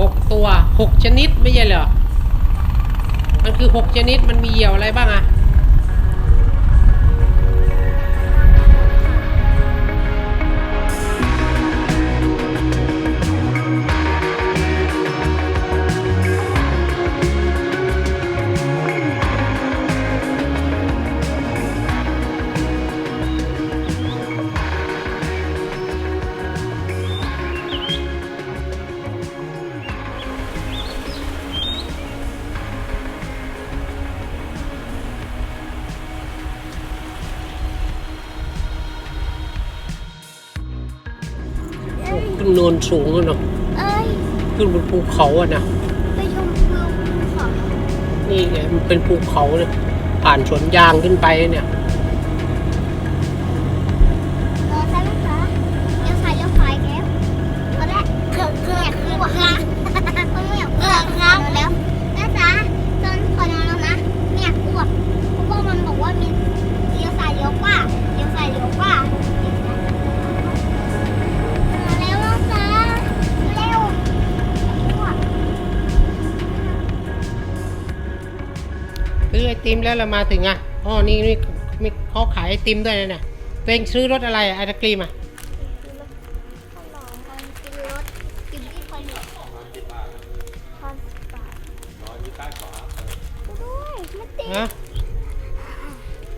หกตัวหกชนิดไม่ใช่เหรอ มันคือหกชนิดมันมีเหยี่ยวอะไรบ้างอะ ขึ้นเนินสูงอะเนาะเอ้ยขึ้นบนภูเขาอะนะไปชมวิวภูเขานี่ไงมันเป็นภูเขาเนี่ยผ่านสวนยางขึ้นไปเนี่ย ซื้อไอติมแล้วเรามาถึงอะอ๋อนี่นี่มีเขาขายไอติมด้วยนะเนี่ยตัวเองซื้อรถอะไรอะไอศกรีมอะขนมมันกินรถกินที่คอนโดคอนสิบบาทด้วยไม่ติดฮะ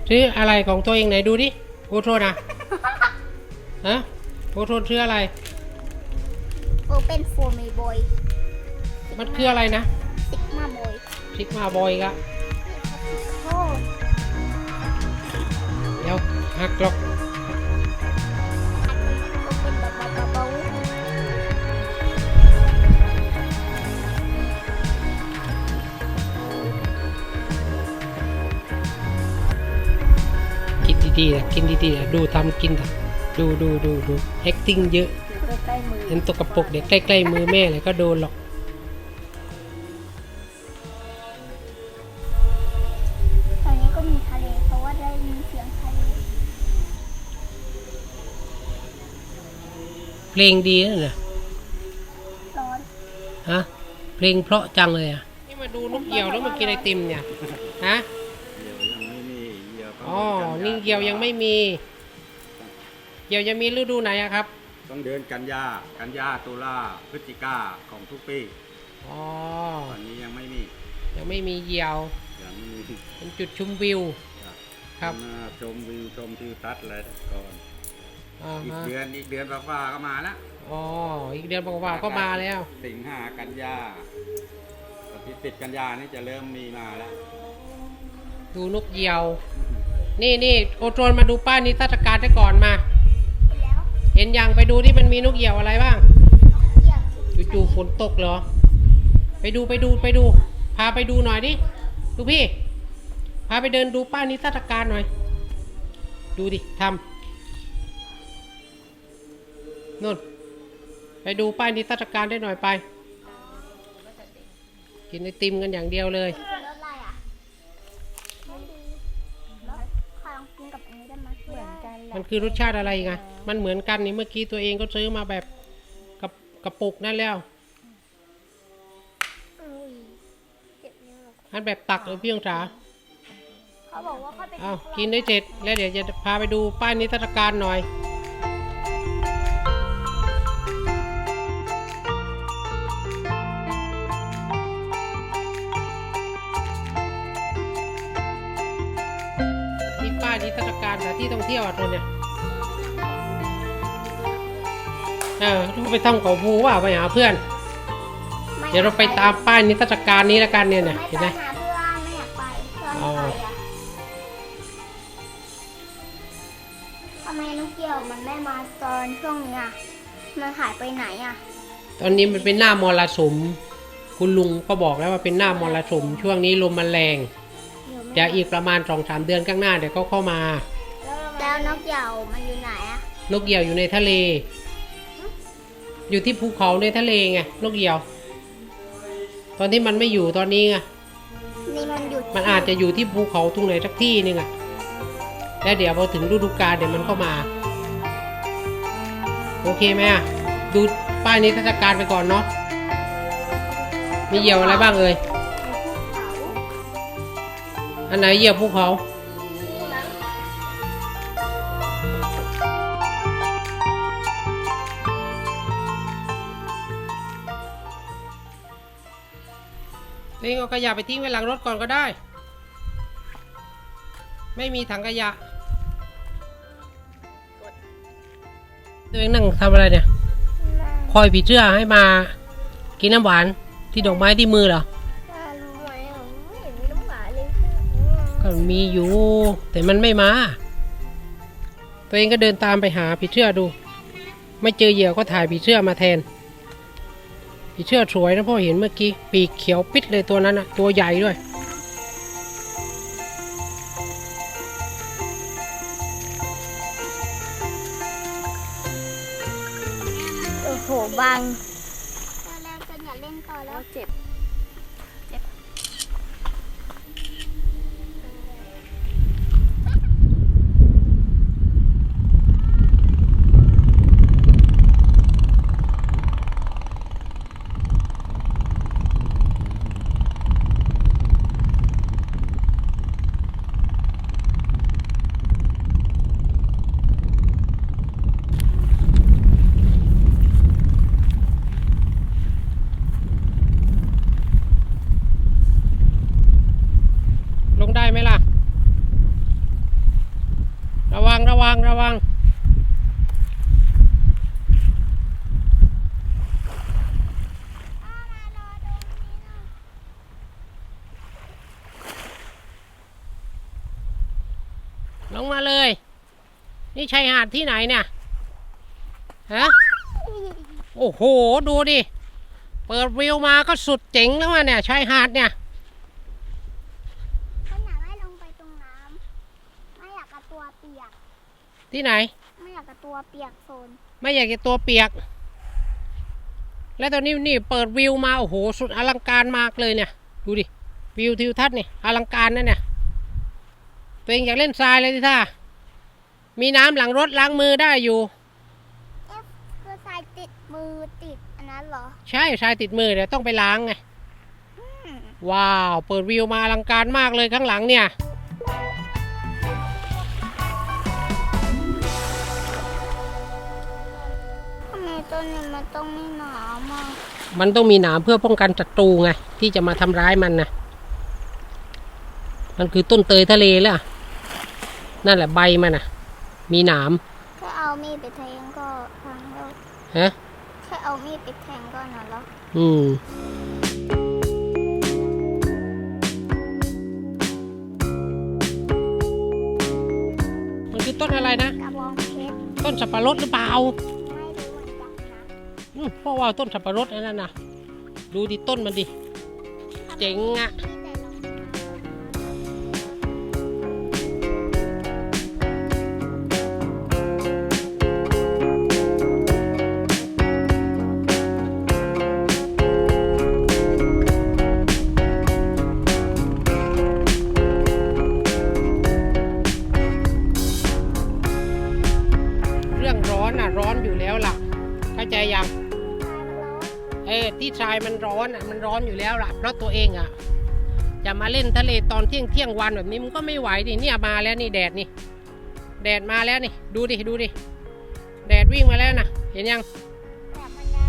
ซื้ออะไรของตัวเองไหนดูดิโอโทษนะฮะโอโทษซื้ออะไร โอเป็นโฟมีบอยมันคืออะไรนะ ซิกมาบอยซิกมาบอยกะโอ้ เดี๋ยวหักหรอกโอเป็นแบบเบากินดีๆนะกินดีๆนะดูทำกินนะดูดูดูดู acting เยอะใกล้มือเห็นตกกระปรกเด็กใกล้ๆมือแม่เลยก็โดนหรอก เพลงดีนะเนี่ยร้อนฮะเพลงเพราะจังเลยอะนี่มาดูนกเหยี่ยวแล้วมากินไอติมเนี่ยฮะเดี๋ยวยังไม่มีเดี๋ยวต้องอ๋อเดินี่เหยี่ยวยังไม่มีเหยี่ยวจะมีฤดูไหนอะครับ ต้องเดินกันยากันยาตุลาพฤศจิกาของทุกปีอ๋อตอนนี้ยังไม่มี ยังไม่มีเหยี่ยวยังไม่มีเป็นจุดชมวิวครับมาชมวิวชมทิวทัศน์อะไรก่อน อ่าอีกฮะเดือนอีกเดือนฟ้าๆก็มาแล้วอ๋ออีกเดือนกว่าๆก็มาแล้ว สิงหากันยาอาทิตย์ติดกันยานี่จะเริ่มมีมาแล้ว ดูนกเหยี่ยว นี่นี่โอโตรนมาดูป้ายนิทรรศการได้ก่อนมาไปแล้วเห็นยังไปดูที่มันมีนกเหยี่ยวอะไรบ้าง เหยียบจู่ๆฝนตกเหรอ ไปดูไปดูไปดู พาไปดูหน่อยดิ ดูพี่ พาไปเดินดูป้ายนิทรรศการหน่อย ดูดิทำ นู่น ไปดูป้ายนิทรรศการได้หน่อยไป กินไอติมกันอย่างเดียวเลยรถอะไรอะไม่ดีรถขอลองกินกับอันนี้ได้ไหมเหมือนกันแหละมันคือรสชาติอะไรไงมันเหมือนกันนี่เมื่อกี้ตัวเองก็ซื้อมาแบบกระกระปุกนั่นแล้วอุ้ยเจ็บนิ้วอันแบบตักเลยพี่องศาเขาบอกว่าเขาเป็นอ้าวกินได้เสร็จแล้วเดี๋ยวจะพาไปดูป้ายนิทรรศการหน่อย ที่ท่องเที่ยวอะตัวเนี่ยเออเราไปทำเขาภูว่าไปหาเพื่อนไม่เดี๋ยวเราไปตามป้ายนิทรรศการนี้แล้วกันเนี่ยนะไม่เห็นไปไหมหาเพื่อนไม่อยากไปเพื่อนอ๋อไม่ไปอะทำไมนกเกี่ยวมันไม่มาตอนช่วงนี้อะมันหายไปไหนอะ ตอนนี้มันเป็นหน้ามรสุม คุณลุงก็บอกแล้วว่าเป็นหน้ามรสุม ช่วงนี้ลมมันแรง เดี๋ยวอีกประมาณสองสามเดือนข้างหน้าเดี๋ยวก็เข้ามา แล้วนกเหยี่ยวมันอยู่ไหนอะนกเหยี่ยวอยู่ในทะเล อยู่ที่ภูเขาในทะเลไงนกเหยี่ยว ตอนที่มันไม่อยู่ตอนนี้ไงนี่มันอยู่มันอาจจะอยู่ที่ภูเขาตรงไหนสักที่หนึงอะแล้วเดี๋ยวพอถึงฤดูกาลเดี๋ยวมันเข้ามา โอเคไหมอะดูป้ายนิทรรศการไปก่อนเนาะไมีเหยี่ยวอะไรบ้างเอ่ยอันไหนเหยี่ยวภูเขา ตัวเองเอาขยะไปทิ้งไว้หลังรถก่อนก็ได้ ไม่มีถังขยะตัวเองนั่งทำอะไรเนี่ย คอยผีเสื้อให้มากินน้ำหวานที่ดอกไม้ที่มือเหรอรู้ไหมอะไม่เห็นมีน้ำหวานเลยก็มีอยู่ แต่มันไม่มา ตัวเองก็เดินตามไปหาผีเสื้อดู ไม่เจอเหยื่อก็ถ่ายผีเสื้อมาแทน ผีเสื้อสวยนะพ่อเห็นเมื่อกี้ ปีกเขียวปิดเลยตัวนั้นอะตัวใหญ่ด้วย โอ้โหบังแล้วจนอย่าเล่นต่อแล้วเจ็บ ลงได้ไหมล่ะ ระวัง ระวังลงมาเลย นี่ชายหาดที่ไหนเนี่ย ฮะ โอ้โห ดูดิ เปิดวิวมาก็สุดเจ๋งแล้วเนี่ยชายหาดเนี่ย ขนาดไม่ลงไปตรงน้ำไม่อยากกระตัวเปียก ที่ไหน ไม่อยากกระตัวเปียกโซน ไม่อยากจะตัวเปียก และตอนนี้นี่เปิดวิวมาโอ้โหสุดอลังการมากเลยเนี่ย ดูดิวิวทิวทัศน์นี่อลังการนะเนี่ยตัวเองอยากเล่นทรายเลยที่ท่ามีน้ำหลังรถล้างมือได้อยู่เอ๊ะคือทรายติดมือติดอันนั้นเหรอ ใช่ทรายติดมือเดี๋ยวต้องไปล้างไงอืมว้าว เปิดวิวมาอลังการมากเลยข้างหลังเนี่ย มันต้องไม่หนาวมากมันต้องมีหนามเพื่อป้องกันศัตรูไงที่จะมาทำร้ายมันนะมันคือต้นเตยทะเลแล้วอะนั่นแหละใบมันนะมีหนามแค่เอามีดไปแทงก็พังแล้วฮะแค่เอามีดไปแทงก็นานแล้ว อืมมันคือต้นอะไรนะกระบองเพชรต้นสับปะรดหรือเปล่า เพราะว่าต้นสับปะรดนั่นน่ะดูดิต้นมันดิ เจ๋งอะ แล้วล่ะเพราะตัวเองอะจะมาเล่นทะเลตอนเที่ยงเที่ยงวันแบบนี้มันก็ไม่ไหวดิเนี่ยมาแล้วนี่แดดนี่ แดดมาแล้วนี่ดูดิดูดิแดดวิ่งมาแล้วนะเห็นยังแต่มันยัง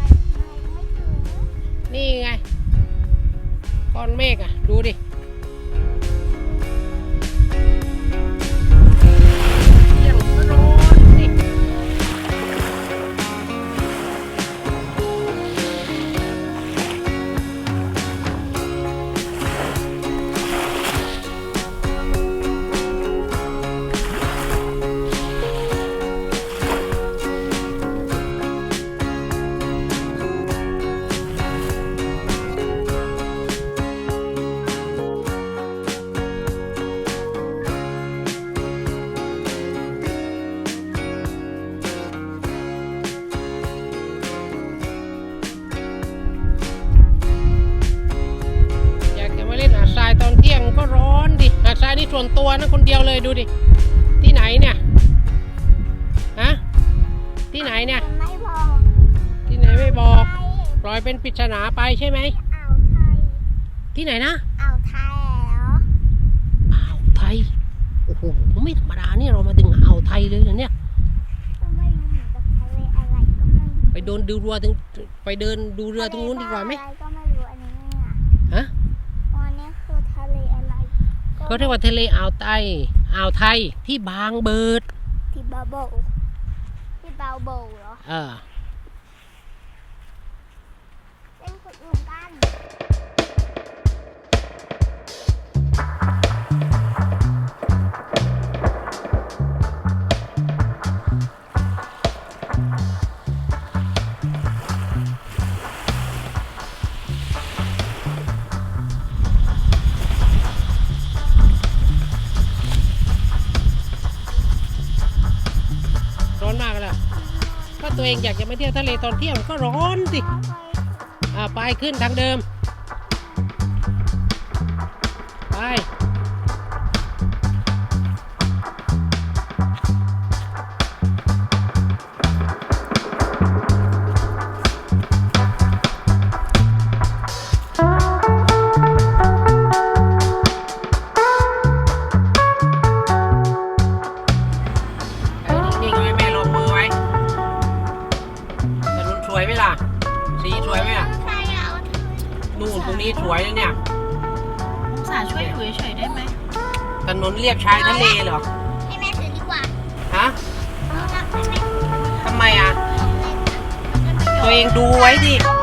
ไม่ถึงนี่ไงก้อนเมฆอะ ดูดิ นี่ส่วนตัวนะคนเดียวเลยดูดิ ที่ไหนเนี่ยฮะที่ไหนเนี่ยมันไม่พอที่ไหนไม่บอกไปปล่อยเป็นปริศนาไปใช่ไหม อ่าวไทยที่ไหนนะ อ่าวไทยเหรออ่าวไทย โอ้โห ไม่ธรรมดาเนี่ยเรามาถึงอ่าวไทยเลยเหรอเนี่ย ก็ไม่รู้เหมือนกับทะเลอะไรก็ไม่รู้ไปเดินดูเรือถึงไปเดินดูเรือตรงนู้นดีกว่าไหม ทะเลอะไรก็ไม่รู้อันนี้เนี่ยฮะ วันนี้คือทะเลอะไร เขาเรียกว่าทะเลอ่าวไทยอ่าวไทยที่บางเบิด ที่บาโบที่บาโบเหรอ เออ ตัวเองอยากจะไปเที่ยวทะเลตอนเที่ยงก็ร้อนสิอ่าไปขึ้นทางเดิม นู่นตรงนี้สวยนะเนี่ยสาช่วยอยู่เฉยๆได้ไหมถนนเรียบชายทะเลเหรอ ให้แม่ถือดีกว่าฮะเอาละให้แม่ถือทำไมอะ ตัวเองดูไว้ดิโ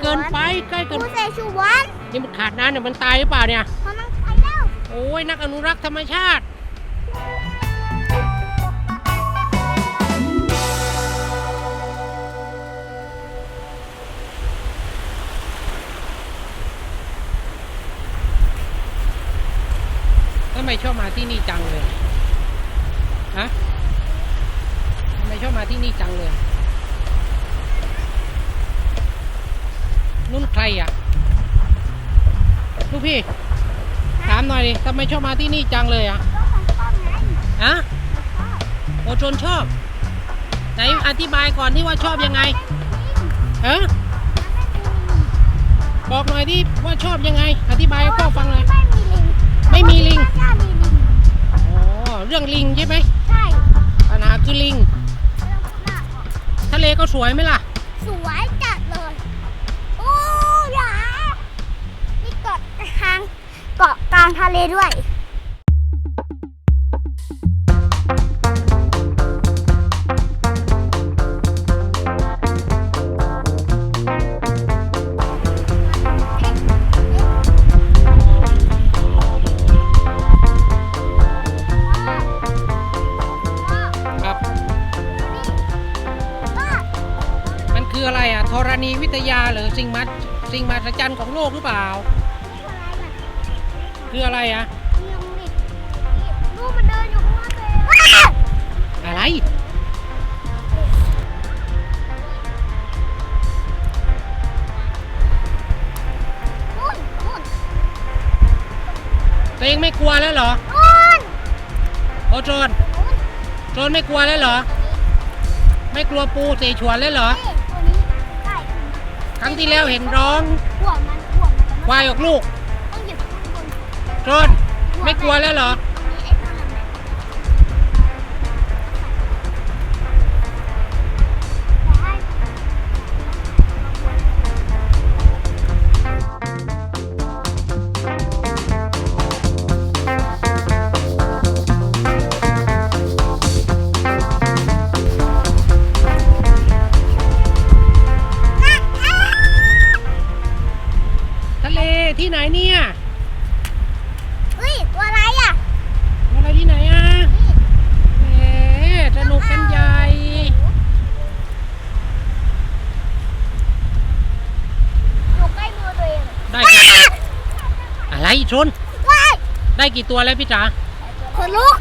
เกินไปใกล้เกินผู้เสชูวันนี่มันขาดน้ำเนี่ยมันตายหรือเปล่าเนี่ยเพราะมันไปแล้วโอ้ยนักอนุรักษ์ธรรมชาติทำไมชอบมาที่นี่จังเลย ฮะ ทำไมชอบมาที่นี่จังเลย นุ่นใครอะ ลูกพี่ ถามหน่อยดิทำไมชอบมาที่นี่จังเลยอะก็ของป้อมไงฮะโอชนชอบ ไหนอธิบายก่อนที่ว่าชอบยังไงฮะบอกหน่อยที่ว่าชอบยังไง อธิบายให้พ่อฟังหน่อยไม่มีลิงไม่มีลิงไม่น่ามีลิงอ๋อเรื่องลิงใช่ไหมใช่ปัญหาคือลิงไม่ต้องพูดมากหรอกทะเลก็สวยไหมล่ะาะกลางทะเลด้วยครับมันคืออะไรอะธรณีวิทยาหรือสิ่งมัดสิ่งมหัศจรรย์ของโลกหรือเปล่า คืออะไรอะ ลูกมันเดินอยู่ข้างล่างเลยอะไร นู่นนู่นตัวเองไม่กลัวแล้วเหรอ นู่นโอโจนโจนไม่กลัวแล้วเหรอ ไม่กลัวปูเสฉวนแล้วเหรอ นี่ตัวนี้ใกล้ครั้งที่แล้วเห็นร้อง หัวมันหัวมัน ควายออกลูก นโจนไม่กลัวแล้วเหรอ ทะเลที่ไหนเนี่ย ชน ว้าได้กี่ตัวแล้วพี่จ๋าคนลุก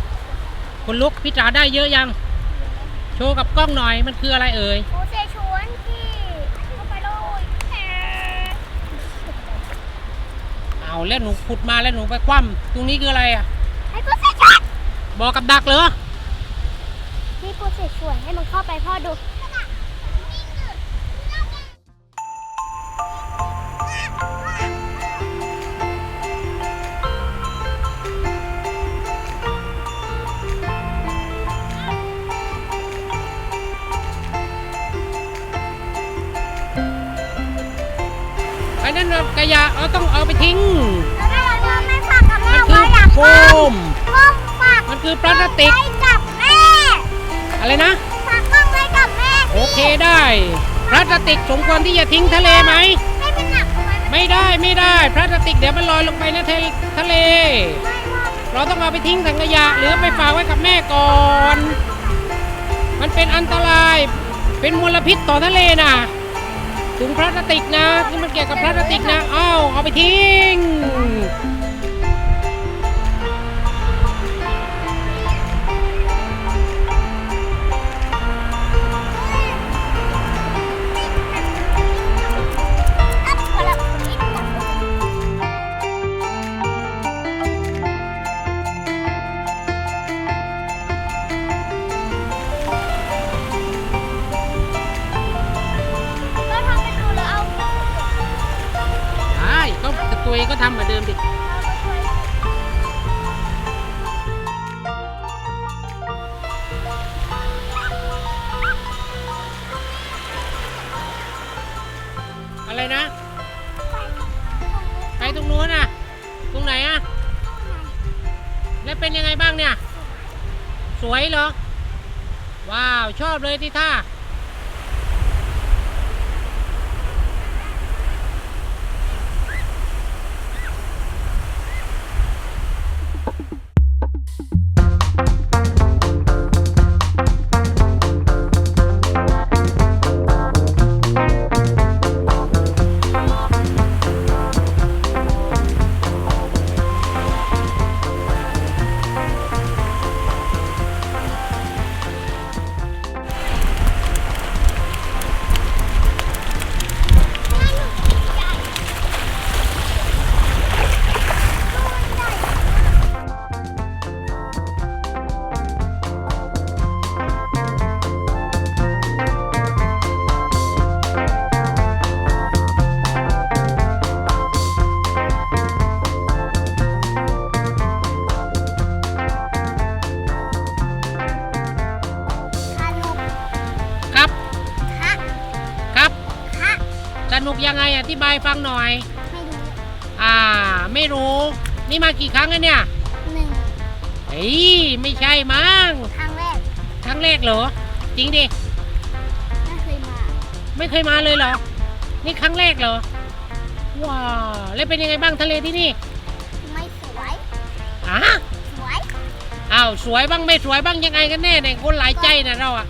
คนลุกพี่จ๋าได้เยอะยัง โชว์กับกล้องหน่อยมันคืออะไรเอ่ยโอเซชวนที่เข้าไปเลยเอาแล้วหนูขุดมาแล้วหนูไปคว่ำตรงนี้คืออะไรอะให้โอเซชวนบอกกับดักเหรอ ที่โอเซชวนให้มันเข้าไปพ่อดู ยะเราต้องเอาไปทิ้ง แล้วแม่ว่าแม่ฝากกับแม่มันคืไว้อหลังโฟบ้านมพ่อฝากมันคือพลาสติก ไว้กับแม่อะไรนะ ฝากกล้องไว้กับแม่โอเคได้พลาสติกสมควรที่จะทิ้งทะเลไหม ไม่เป็นหนักทำไมมันไม่ได้ไม่ได้พลาสติกเดี๋ยวมันลอยลงไปในทะเลทะเล ไม่ว่าเราต้องเอาไปทิ้งถังขยะหรือไปฝากไว้กับแม่ก่อน มันเป็นอันตราย เป็นมลพิษต่อทะเลนะ ถุงพลาสติกนะที่มันเกี่ยวกับพลาสติกนะอ้าวเอาไปทิ้ง องก็ทำเหมือนเดิมดิอะไรนะ ไปตรงนู้นน่ะ ตรงไหนอะแล้วเป็นยังไงบ้างเนี่ย สวยเหรอ ว้าว ชอบเลยที่ท่า ยังไงอธิบายฟังหน่อย ไม่รู้อ่า ไม่รู้ นี่มากี่ครั้งแล้วเนี่ยหนึ่งเฮ้ยไม่ใช่มั้งครั้งแรกครั้งแรกเหรอ จริงดิ ไม่เคยมาไม่เคยมาเลยเหรอ นี่ครั้งแรกเหรอ ว้าวแล้วเป็นยังไงบ้างทะเลที่นี่ไม่สวยอะสวยอ้าวสวยบ้างไม่สวยบ้างยังไงกันแน่เนี่ยคนหลายใจนะเราอะ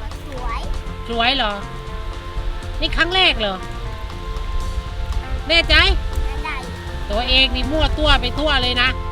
ก็สวยสวยเหรอ นี่ครั้งแรกเหรอ แน่ใจนั่นได้ตัวเองนี่มั่วตัวไปทั่วเลยนะไ